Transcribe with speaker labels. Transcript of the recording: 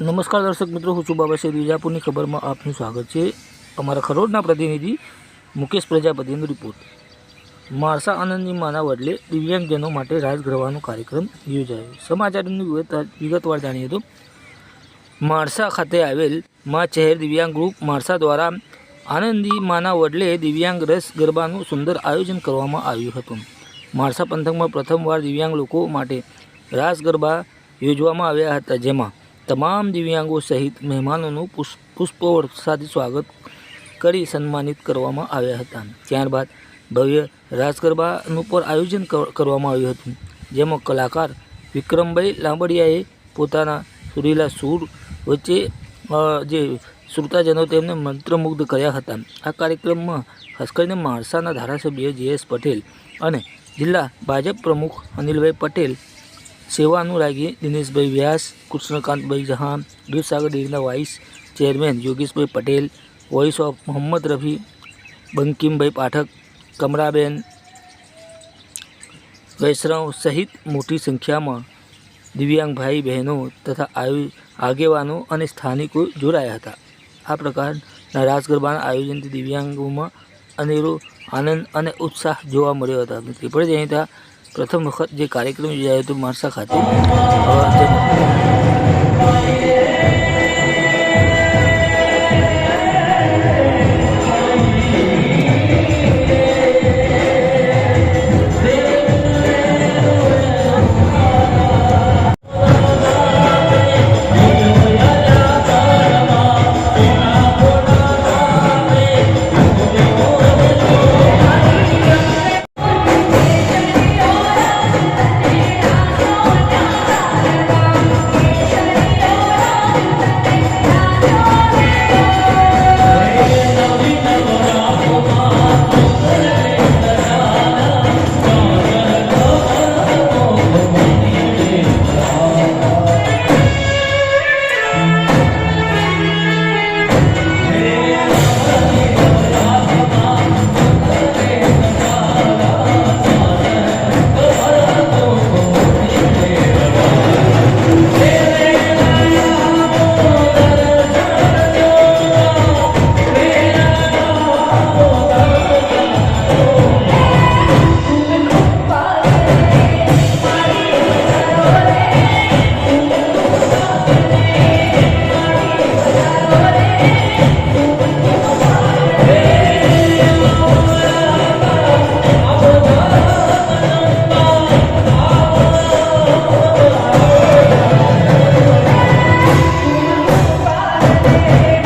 Speaker 1: નમસ્કાર દર્શક મિત્રો, હું છું બાબા સાહેબ વિજાપુરની ખબરમાં આપનું સ્વાગત છે. અમારા ખરોડના પ્રતિનિધિ મુકેશ પ્રજાપતિનો રિપોર્ટ. મારસા આનંદની માના બદલે દિવ્યાંગજનો માટે રાજગૃહનો કાર્યક્રમ યોજાયો. સમાચારની વિગતવાર જાણીએ તો મારસા ખાતે આવેલ મા ચહેર દિવ્યાંગ ગ્રુપ મારસા દ્વારા આનંદી માના વડલે દિવ્યાંગ રસ ગરબાનું સુંદર આયોજન કરવામાં આવ્યું હતું. મારસા પંથકમાં પ્રથમવાર દિવ્યાંગ લોકો માટે રાસ ગરબા યોજવામાં આવ્યા હતા, જેમાં તમામ દિવ્યાંગો સહિત મહેમાનોનું પુષ્પ પુષ્પવર્ષાથી સ્વાગત કરી સન્માનિત કરવામાં આવ્યા હતા. ત્યારબાદ ભવ્ય રાજગરબાનું પણ આયોજન કર- કરવામાં આવ્યું હતું. જેમાં કલાકાર વિક્રમભાઈ લાંબડિયાએ પોતાના સુરીલા સૂર વચ્ચે જે શ્રોતાજનો તેમને મંત્રમુગ્ધ કર્યા હતા. આ કાર્યક્રમમાં ખાસ કરીને માણસાના ધારાસભ્ય જે એસ પટેલ અને જિલ્લા ભાજપ પ્રમુખ અનિલભાઈ પટેલ સેવાનુરાગી દિનેશભાઈ વ્યાસ, કૃષ્ણકાંતભાઈ જહાન દૂધસાગર ડેરીના vice chairman Yogeshbhai Patel, voice of Mohammad Rafi, Bankimbhai Pathak, Kamraben Vaishnav સહિત મોટી સંખ્યામાં દિવ્યાંગ ભાઈ બહેનો તથા આયુ આગેવાનો અને સ્થાનિકો જોડાયા હતા. આ પ્રકારના રાસ ગરબાના આયોજનથી દિવ્યાંગોમાં અનેરો આનંદ અને ઉત્સાહ જોવા મળ્યો હતો. ત્રિપુરા જયંતા પ્રથમ વખત જે કાર્યક્રમ યોજાયો હતો મારસા ખાતે Yeah.